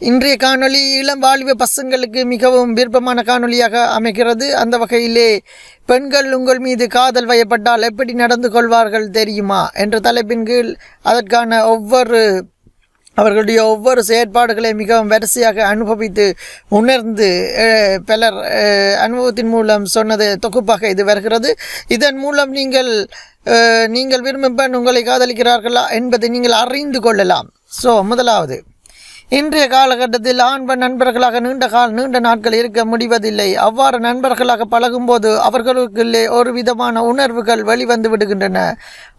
இன்றைய காணொளி இளம் வாலிப பசங்களுக்கு மிகவும் விருப்பமான காணொளியாக அமைகிறது. அந்த வகையிலே பெண்கள் உங்கள் மீது காதல் வயப்பட்டால் எப்படி நடந்து கொள்வார்கள் தெரியுமா? என்ற தலைப்பின் கீழ் அதற்கான ஒவ்வொரு அவர்களுடைய ஒவ்வொரு செயற்பாடுகளை மிகவும் வரிசையாக அனுபவித்து உணர்ந்து பலர் அனுபவத்தின் மூலம் சொன்னது தொகுப்பாக இது வருகிறது. இதன் மூலம் நீங்கள் நீங்கள் விரும்பும் பெண் உங்களை காதலிக்கிறார்களா என்பதை நீங்கள் அறிந்து கொள்ளலாம். ஸோ முதலாவது இன்றைய காலகட்டத்தில் ஆண் பெண் நண்பர்களாக நீண்ட கால நீண்ட நாட்கள் இருக்க முடிவதில்லை. அவ்வாறு நண்பர்களாக பழகும்போது அவர்களுக்குள்ளே ஒரு விதமான உணர்வுகள் வெளிவந்து விடுகின்றன.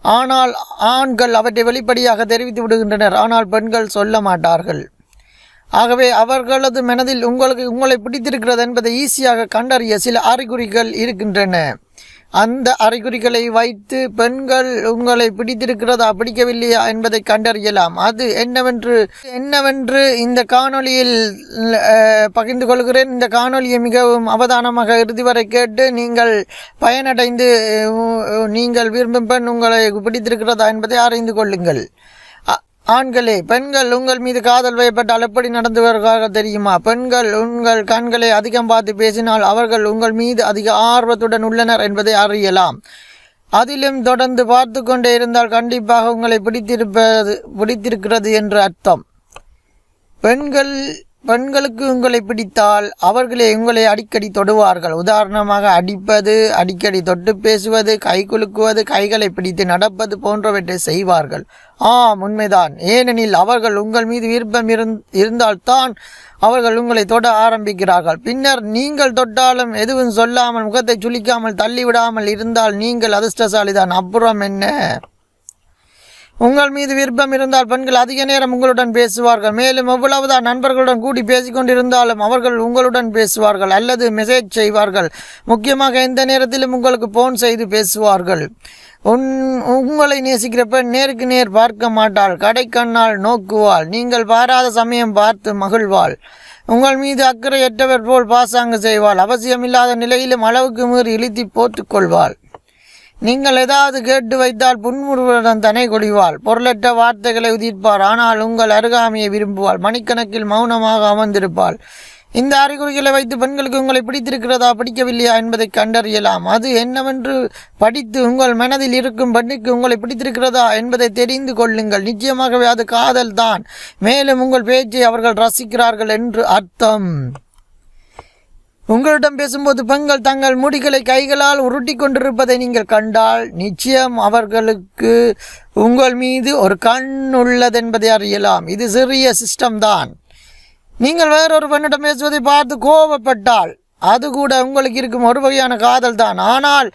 ஆனால் ஆண்கள் அவற்றை வெளிப்படையாக தெரிவித்து விடுகின்றனர். ஆனால் பெண்கள் சொல்ல மாட்டார்கள். ஆகவே அவர்களது மனதில் உங்களுக்கு உங்களை பிடித்திருக்கிறது என்பதை ஈஸியாக கண்டறிய சில அறிகுறிகள் இருக்கின்றன. அந்த அறிகுறிகளை வைத்து பெண்கள் உங்களை பிடித்திருக்கிறதா பிடிக்கவில்லையா என்பதை கண்டறியலாம். அது என்னவென்று என்னவென்று இந்த காணொளியில் பகிர்ந்து கொள்கிறேன். இந்த காணொலியை மிகவும் அவதானமாக இறுதி வரை கேட்டு நீங்கள் பயனடைந்து நீங்கள் விரும்பும் பெண் உங்களை பிடித்திருக்கிறதா என்பதை அறிந்து கொள்ளுங்கள். ஆண்களே பெண்கள் உங்கள் மீது காதல் வயப்பட்டால் எப்படி நடந்து வருகிறார்கள் தெரியுமா? பெண்கள் உங்கள் கண்களை அதிகம் பார்த்து பேசினால் அவர்கள் உங்கள் மீது அதிக ஆர்வத்துடன் உள்ளனர் என்பதை அறியலாம். அதிலும் தொடர்ந்து பார்த்து கொண்டே இருந்தால் கண்டிப்பாக உங்களை பிடித்திருப்பது பிடித்திருக்கிறது என்று அர்த்தம். பெண்கள் பெண்களுக்கு உங்களை பிடித்தால் அவர்களே உங்களை அடிக்கடி தொடுவார்கள். உதாரணமாக அடிப்பது அடிக்கடி தொட்டு பேசுவது கை குலுக்குவது கைகளை பிடித்து நடப்பது போன்றவற்றை செய்வார்கள். ஆம் உண்மைதான். ஏனெனில் அவர்கள் உங்கள் மீது விருப்பம் இருந் இருந்தால்தான் அவர்கள் உங்களை தொட ஆரம்பிக்கிறார்கள். பின்னர் நீங்கள் தொட்டாலும் எதுவும் சொல்லாமல் முகத்தை சுளிக்காமல் தள்ளிவிடாமல் இருந்தால் நீங்கள் அதிர்ஷ்டசாலிதான். அப்புறம் என்ன? உங்கள் மீது விருப்பம் இருந்தால் பெண்கள் அதிக நேரம் உங்களுடன் பேசுவார்கள். மேலும் எவ்வளவுதான் நண்பர்களுடன் கூடி பேசிக்கொண்டிருந்தாலும் அவர்கள் உங்களுடன் பேசுவார்கள் அல்லது மெசேஜ் செய்வார்கள். முக்கியமாக எந்த நேரத்திலும் உங்களுக்கு ஃபோன் செய்து பேசுவார்கள். உன் உங்களை நேசிக்கிற பெண் நேருக்கு நேர் பார்க்க மாட்டாள். கடைக்கண்ணால் நோக்குவாள். நீங்கள் பாராத சமயம் பார்த்து மகிழ்வாள். உங்கள் மீது அக்கறையற்றவர் போல் பாசாங்கு செய்வாள். அவசியமில்லாத நிலையிலும் அளவுக்கு மீறி இழுத்தி போட்டுக் கொள்வாள். நீங்கள் ஏதாவது கேட்டு வைத்தால் புன்முறுவலுடன் தனை கொடிவாள். பொருளற்ற வார்த்தைகளை உதிர்ப்பார். ஆனால் உங்கள் அருகாமையை விரும்புவாள். மணிக்கணக்கில் மௌனமாக அமர்ந்திருப்பாள். இந்த அறிகுறிகளை வைத்து பெண்களுக்கு உங்களை பிடித்திருக்கிறதா பிடிக்கவில்லையா என்பதை கண்டறியலாம். அது என்னவென்று படித்து உங்கள் மனதில் இருக்கும் பெண்ணுக்கு உங்களை பிடித்திருக்கிறதா என்பதை தெரிந்து கொள்ளுங்கள். நிச்சயமாகவே அது காதல் தான் மேலும் உங்கள் பேச்சை அவர்கள் ரசிக்கிறார்கள் என்று அர்த்தம். உங்களிடம் பேசும்போது பெண்கள் தங்கள் முடிகளை கைகளால் உருட்டி கொண்டிருப்பதை நீங்கள் கண்டால் நிச்சயம் அவர்களுக்கு உங்கள் மீது ஒரு கண் உள்ளதென்பதை அறியலாம். இது சிறிய சிஸ்டம் தான். நீங்கள் வேறொரு பெண்ணிடம் பேசுவதை பார்த்து கோபப்பட்டால் அது கூட உங்களுக்கு இருக்கும் ஒரு வகையான காதல் தான். ஆனால்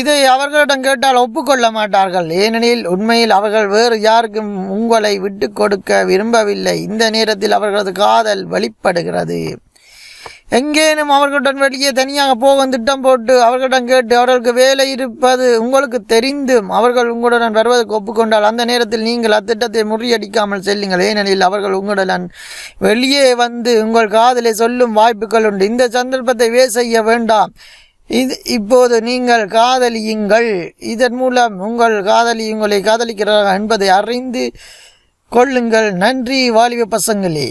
இதை அவர்களிடம் கேட்டால் ஒப்புக்கொள்ள மாட்டார்கள். ஏனெனில் உண்மையில் அவர்கள் வேறு யாருக்கும் உங்களை விட்டு கொடுக்க விரும்பவில்லை. இந்த நேரத்தில் அவர்களது காதல் வெளிப்படுகிறது. எங்கேனும் அவர்களுடன் வெளியே தனியாக போக திட்டம் போட்டு அவர்களிடம் கேட்டு அவர்களுக்கு வேலை இருப்பது உங்களுக்கு தெரிந்தும் அவர்கள் உங்களுடன் வருவதற்கு ஒப்புக்கொண்டால் அந்த நேரத்தில் நீங்கள் அத்திட்டத்தை முறியடிக்காமல் செல்லுங்கள். ஏனெனில் அவர்கள் உங்களுடன் வெளியே வந்து உங்கள் காதலை சொல்லும் வாய்ப்புகள் உண்டு. இந்த சந்தர்ப்பத்தை வே செய்ய வேண்டாம். இது இப்போது நீங்கள் காதலியுங்கள். இதன் மூலம் உங்கள் காதலி உங்களை காதலிக்கிறார்கள் என்பதை அறிந்து கொள்ளுங்கள். நன்றி வாலிப பசங்களே.